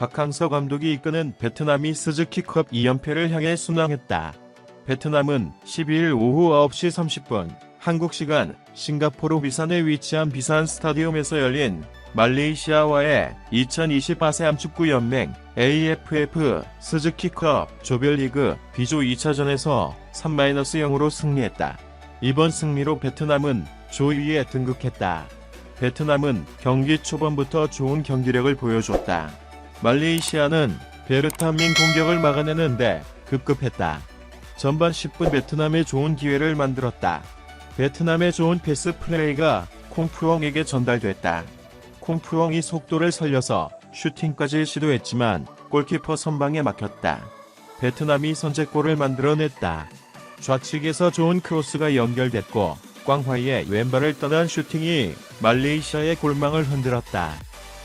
박항서 감독이 이끄는 베트남이 스즈키컵 2연패를 향해 순항했다. 베트남은 12일 오후 9시 30분 한국 시간 싱가포르 비산에 위치한 비산 스타디움에서 열린 말레이시아와의 2020 아세안 축구 연맹 AFF 스즈키컵 조별리그 B조 2차전에서 3-0으로 승리했다. 이번 승리로 베트남은 조 2위에 등극했다. 베트남은 경기 초반부터 좋은 경기력을 보여줬다. 말레이시아는 베르타민 공격을 막아내는데 급급했다. 전반 10분 베트남에 좋은 기회를 만들었다. 베트남의 좋은 패스 플레이가 콩프엉에게 전달됐다. 콩프엉이 속도를 살려서 슈팅까지 시도했지만 골키퍼 선방에 막혔다. 베트남이 선제골을 만들어냈다. 좌측에서 좋은 크로스가 연결됐고 꽝화이의 왼발을 떠난 슈팅이 말레이시아의 골망을 흔들었다.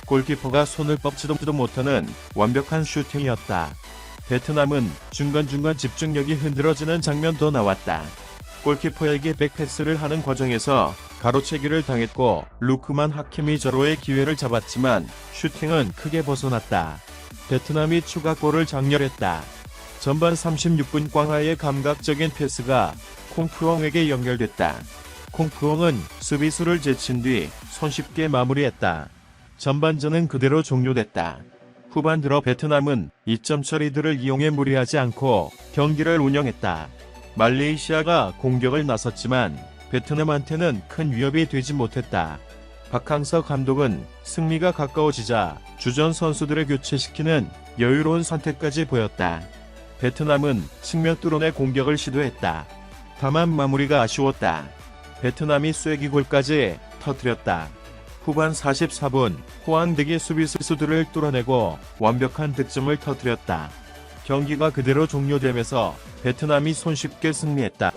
골키퍼가 손을 뻗지도 못하는 완벽한 슈팅이었다. 베트남은 중간중간 집중력이 흔들어지는 장면도 나왔다. 골키퍼에게 백패스를 하는 과정에서 가로채기를 당했고 루크만 하킴이 저로의 기회를 잡았지만 슈팅은 크게 벗어났다. 베트남이 추가골을 장렬했다. 전반 36분 꽝하의 감각적인 패스가 콩프엉에게 연결됐다. 콩프엉은 수비수를 제친 뒤 손쉽게 마무리했다. 전반전은 그대로 종료됐다. 후반 들어 베트남은 2점 처리들을 이용해 무리하지 않고 경기를 운영했다. 말레이시아가 공격을 나섰지만 베트남한테는 큰 위협이 되지 못했다. 박항서 감독은 승리가 가까워지자 주전 선수들을 교체시키는 여유로운 선택까지 보였다. 베트남은 측면 뚫어내 공격을 시도했다. 다만 마무리가 아쉬웠다. 베트남이 쐐기골까지 터뜨렸다. 후반 44분 호안득이 수비수들을 뚫어내고 완벽한 득점을 터뜨렸다. 경기가 그대로 종료되면서 베트남이 손쉽게 승리했다.